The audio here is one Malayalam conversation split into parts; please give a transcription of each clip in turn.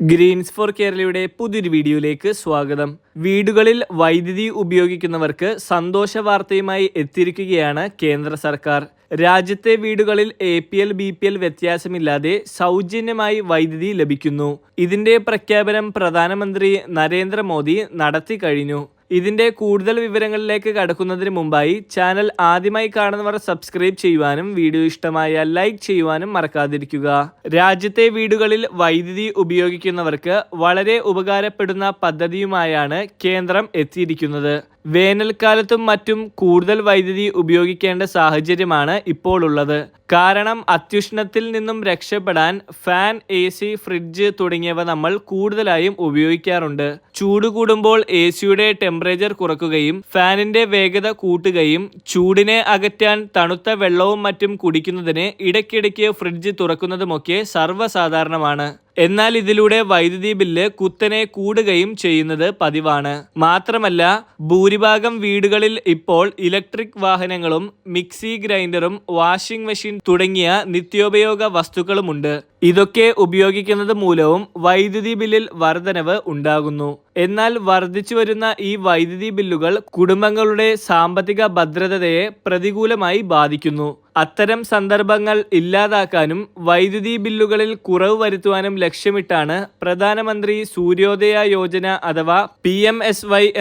ഗ്രീൻസ് ഫോർ കേരളയുടെ പുതിയൊരു വീഡിയോയിലേക്ക് സ്വാഗതം. വീടുകളിൽ വൈദ്യുതി ഉപയോഗിക്കുന്നവർക്ക് സന്തോഷ വാർത്തയുമായി എത്തിയിരിക്കുകയാണ് കേന്ദ്ര സർക്കാർ. രാജ്യത്തെ വീടുകളിൽ A P L B P L വ്യത്യാസമില്ലാതെ സൗജന്യമായി വൈദ്യുതി ലഭിക്കുന്നു. ഇതിന്റെ പ്രഖ്യാപനം പ്രധാനമന്ത്രി നരേന്ദ്രമോദി നടത്തി കഴിഞ്ഞു. ഇതിന്റെ കൂടുതൽ വിവരങ്ങളിലേക്ക് കടക്കുന്നതിന് മുമ്പായി ചാനൽ ആദ്യമായി കാണുന്നവർ സബ്സ്ക്രൈബ് ചെയ്യുവാനും വീഡിയോ ഇഷ്ടമായ ലൈക്ക് ചെയ്യുവാനും മറക്കാതിരിക്കുക. രാജ്യത്തെ വീടുകളിൽ വൈദ്യുതി ഉപയോഗിക്കുന്നവർക്ക് വളരെ ഉപകാരപ്പെടുന്ന പദ്ധതിയുമായാണ് കേന്ദ്രം എത്തിയിരിക്കുന്നത്. വേനൽക്കാലത്തും മറ്റും കൂടുതൽ വൈദ്യുതി ഉപയോഗിക്കേണ്ട സാഹചര്യമാണ് ഇപ്പോൾ ഉള്ളത് കാരണം അത്യുഷ്ണത്തിൽ നിന്നും രക്ഷപ്പെടാൻ ഫാൻ എ സി ഫ്രിഡ്ജ് തുടങ്ങിയവ നമ്മൾ കൂടുതലായും ഉപയോഗിക്കാറുണ്ട്. ചൂട് കൂടുമ്പോൾ എ സിയുടെ ടെമ്പറേച്ചർ കുറക്കുകയും ഫാനിന്റെ വേഗത കൂട്ടുകയും ചൂടിനെ അകറ്റാൻ തണുത്ത വെള്ളവും മറ്റും കുടിക്കുന്നതിന് ഇടയ്ക്കിടയ്ക്ക് ഫ്രിഡ്ജ് തുറക്കുന്നതുമൊക്കെ സർവസാധാരണമാണ്. എന്നാൽ ഇതിലൂടെ വൈദ്യുതി ബില്ല് കുത്തനെ കൂടുകയും ചെയ്യുന്നത് പതിവാണ്. മാത്രമല്ല ഭൂരിഭാഗം വീടുകളിൽ ഇപ്പോൾ ഇലക്ട്രിക് വാഹനങ്ങളും മിക്സി ഗ്രൈൻഡറും വാഷിംഗ് മെഷീൻ തുടങ്ങിയ നിത്യോപയോഗ വസ്തുക്കളുമുണ്ട്. ഇതൊക്കെ ഉപയോഗിക്കുന്നത് മൂലവും വൈദ്യുതി ബില്ലിൽ വർധനവ് ഉണ്ടാകുന്നു. എന്നാൽ വർദ്ധിച്ചു വരുന്ന ഈ വൈദ്യുതി ബില്ലുകൾ കുടുംബങ്ങളുടെ സാമ്പത്തിക ഭദ്രതയെ പ്രതികൂലമായി ബാധിക്കുന്നു. അത്തരം സന്ദർഭങ്ങൾ ഇല്ലാതാക്കാനും വൈദ്യുതി ബില്ലുകളിൽ കുറവ് വരുത്തുവാനും ലക്ഷ്യമിട്ടാണ് പ്രധാനമന്ത്രി സൂര്യോദയ യോജന അഥവാ പി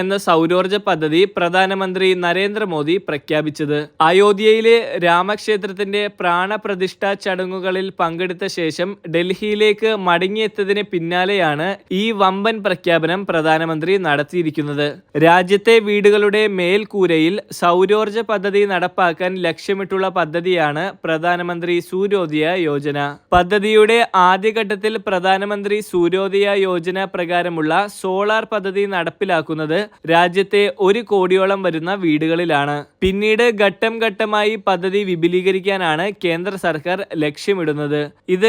എന്ന സൗരോർജ പദ്ധതി പ്രധാനമന്ത്രി നരേന്ദ്രമോദി പ്രഖ്യാപിച്ചത്. അയോധ്യയിലെ രാമക്ഷേത്രത്തിന്റെ പ്രാണപ്രതിഷ്ഠാ ചടങ്ങുകളിൽ പങ്കെടുത്ത ശേഷം ഡൽഹിയിലേക്ക് മടങ്ങിയെത്തതിന് പിന്നാലെയാണ് ഈ വമ്പൻ പ്രഖ്യാപനം പ്രധാനമന്ത്രി നടത്തിയിരിക്കുന്നത്. രാജ്യത്തെ വീടുകളുടെ മേൽക്കൂരയിൽ സൗരോർജ പദ്ധതി നടപ്പാക്കാൻ ലക്ഷ്യമിട്ടുള്ള പദ്ധതിയാണ് പ്രധാനമന്ത്രി സൂര്യോദയ യോജന. പദ്ധതിയുടെ ആദ്യഘട്ടത്തിൽ പ്രധാനമന്ത്രി സൂര്യോദയ യോജന പ്രകാരമുള്ള സോളാർ പദ്ധതി നടപ്പിലാക്കുന്നത് രാജ്യത്തെ ഒരു കോടിയോളം വരുന്ന വീടുകളിലാണ്. പിന്നീട് ഘട്ടം ഘട്ടമായി പദ്ധതി വിപുലീകരിക്കാനാണ് കേന്ദ്ര സർക്കാർ ലക്ഷ്യമിടുന്നത്. ഇത്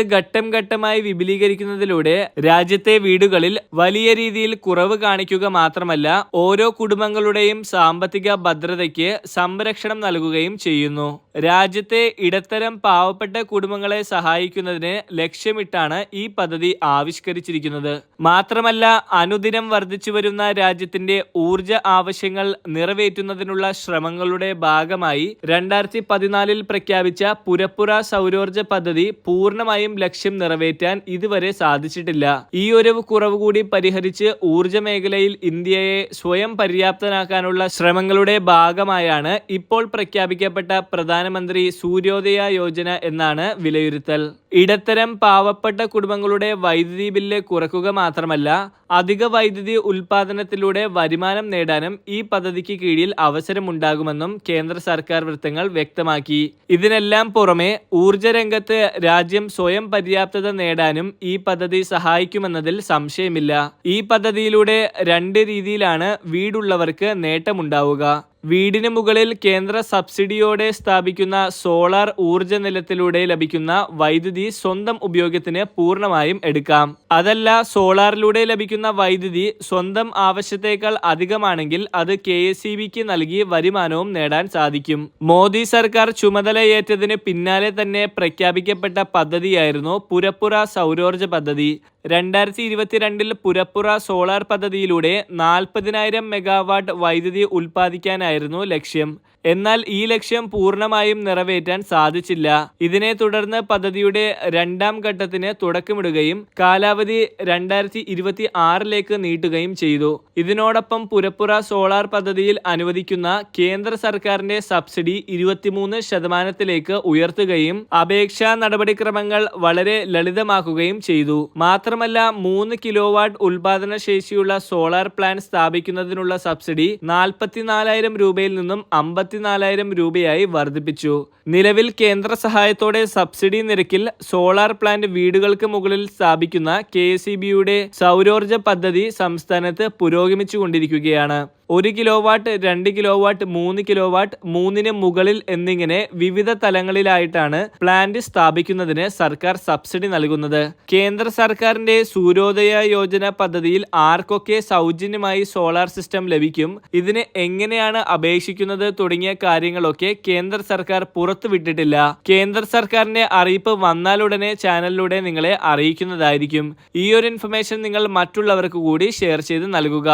ഘട്ടമായി വിപുലീകരിക്കുന്നതിലൂടെ രാജ്യത്തെ വീടുകളിൽ വലിയ രീതിയിൽ കുറവ് കാണിക്കുക മാത്രമല്ല ഓരോ കുടുംബങ്ങളുടെയും സാമ്പത്തിക ഭദ്രതയ്ക്ക് സംരക്ഷണം നൽകുകയും ചെയ്യുന്നു. രാജ്യത്തെ ഇടത്തരം പാവപ്പെട്ട കുടുംബങ്ങളെ സഹായിക്കുന്നതിന് ലക്ഷ്യമിട്ടാണ് ഈ പദ്ധതി ആവിഷ്കരിച്ചിരിക്കുന്നത്. മാത്രമല്ല അനുദിനം വർദ്ധിച്ചു വരുന്ന രാജ്യത്തിന്റെ ഊർജ ആവശ്യങ്ങൾ നിറവേറ്റുന്നതിനുള്ള ശ്രമങ്ങളുടെ ഭാഗമായി രണ്ടായിരത്തി പതിനാലിൽ പ്രഖ്യാപിച്ച പുരപ്പുറ സൗരോർജ പദ്ധതി പൂർണമായും ലക്ഷ്യം നിറവേറ്റാൻ ഇതുവരെ സാധിച്ചിട്ടില്ല. ഈ ഒരു കുറവ് കൂടി പരിഹരിച്ച് ഊർജ മേഖലയിൽ ഇന്ത്യയെ സ്വയം പര്യാപ്തനാക്കാനുള്ള ശ്രമങ്ങളുടെ ഭാഗമായാണ് ഇപ്പോൾ പ്രഖ്യാപിക്കപ്പെട്ട പ്രധാനമന്ത്രി സൂര്യോദയ യോജന എന്നാണ് വിലയിരുത്തൽ. ഇടത്തരം പാവപ്പെട്ട കുടുംബങ്ങളുടെ വൈദ്യുതി ബില്ല് കുറക്കുക മാത്രമല്ല അധിക വൈദ്യുതി ഉൽപാദനത്തിലൂടെ വരുമാനം നേടാനും ഈ പദ്ധതിക്ക് കീഴിൽ അവസരമുണ്ടാകുമെന്നും കേന്ദ്ര സർക്കാർ വൃത്തങ്ങൾ വ്യക്തമാക്കി. ഇതിനെല്ലാം പുറമെ ഊർജ രംഗത്ത് രാജ്യം സ്വയം പര്യാപ്തത നേടാനും ഈ പദ്ധതി സഹായിക്കുമെന്നതിൽ സംശയമില്ല. ഈ പദ്ധതിയിലൂടെ രണ്ട് രീതിയിലാണ് വീടുള്ളവർക്ക് നേട്ടമുണ്ടാവുക. വീടിന് മുകളിൽ കേന്ദ്ര സബ്സിഡിയോടെ സ്ഥാപിക്കുന്ന സോളാർ ഊർജ നിലത്തിലൂടെ ലഭിക്കുന്ന വൈദ്യുതി സ്വന്തം ഉപയോഗത്തിന് പൂർണമായും എടുക്കാം. അതല്ല സോളാറിലൂടെ ലഭിക്കുന്ന വൈദ്യുതി സ്വന്തം ആവശ്യത്തേക്കാൾ അധികമാണെങ്കിൽ അത് കെ എസ് നൽകി വരുമാനവും നേടാൻ സാധിക്കും. മോദി സർക്കാർ ചുമതലയേറ്റതിന് പിന്നാലെ തന്നെ പ്രഖ്യാപിക്കപ്പെട്ട പദ്ധതിയായിരുന്നു പുരപ്പുറ സൗരോർജ പദ്ധതി. രണ്ടായിരത്തി ഇരുപത്തിരണ്ടിൽ പുരപ്പുറ സോളാർ പദ്ധതിയിലൂടെ നാൽപ്പതിനായിരം മെഗാവാട്ട് വൈദ്യുതി ഉൽപ്പാദിക്കാനായിരുന്നു ലക്ഷ്യം. എന്നാൽ ഈ ലക്ഷ്യം പൂർണമായും നിറവേറ്റാൻ സാധിച്ചില്ല. ഇതിനെ തുടർന്ന് പദ്ധതിയുടെ രണ്ടാം ഘട്ടത്തിന് തുടക്കമിടുകയും കാലാവധി രണ്ടായിരത്തി ഇരുപത്തി ആറിലേക്ക് നീട്ടുകയും ചെയ്തു. ഇതിനോടൊപ്പം പുരപ്പുറ സോളാർ പദ്ധതിയിൽ അനുവദിക്കുന്ന കേന്ദ്ര സർക്കാരിന്റെ സബ്സിഡി ഇരുപത്തിമൂന്ന് ശതമാനത്തിലേക്ക് ഉയർത്തുകയും അപേക്ഷാ നടപടിക്രമങ്ങൾ വളരെ ലളിതമാക്കുകയും ചെയ്തു. മാത്രമല്ല മൂന്ന് കിലോ വാട്ട് ഉൽപാദന ശേഷിയുള്ള സോളാർ പ്ലാന്റ് സ്ഥാപിക്കുന്നതിനുള്ള സബ്സിഡി നാൽപ്പത്തിനാലായിരം രൂപയിൽ നിന്നും അമ്പത്തിനാലായിരം രൂപയായി വർദ്ധിപ്പിച്ചു. നിലവിൽ കേന്ദ്ര സഹായത്തോടെ സബ്സിഡി നിരക്കിൽ സോളാർ പ്ലാന്റ് വീടുകൾക്ക് മുകളിൽ സ്ഥാപിക്കുന്ന കെ സൗരോർജ പദ്ധതി സംസ്ഥാനത്ത് പുരോഗമിച്ചുകൊണ്ടിരിക്കുകയാണ്. ഒരു കിലോ വാട്ട് രണ്ട് കിലോ വാട്ട് മൂന്ന് കിലോ വാട്ട് മൂന്നിന് മുകളിൽ എന്നിങ്ങനെ വിവിധ തലങ്ങളിലായിട്ടാണ് പ്ലാന്റ് സ്ഥാപിക്കുന്നതിന് സർക്കാർ സബ്സിഡി നൽകുന്നത്. കേന്ദ്ര സർക്കാരിന്റെ സൂര്യോദയ യോജന പദ്ധതിയിൽ ആർക്കൊക്കെ സൗജന്യമായി സോളാർ സിസ്റ്റം ലഭിക്കും ഇതിന് എങ്ങനെയാണ് അപേക്ഷിക്കുന്നത് തുടങ്ങിയ കാര്യങ്ങളൊക്കെ കേന്ദ്ര സർക്കാർ പുറത്തുവിട്ടിട്ടില്ല കേന്ദ്ര സർക്കാരിന്റെ അറിയിപ്പ് വന്നാലുടനെ ചാനലിലൂടെ നിങ്ങളെ അറിയിക്കുന്നതായിരിക്കും. ഈ ഒരു ഇൻഫർമേഷൻ നിങ്ങൾ മറ്റുള്ളവർക്ക് കൂടി ഷെയർ ചെയ്ത് നൽകുക.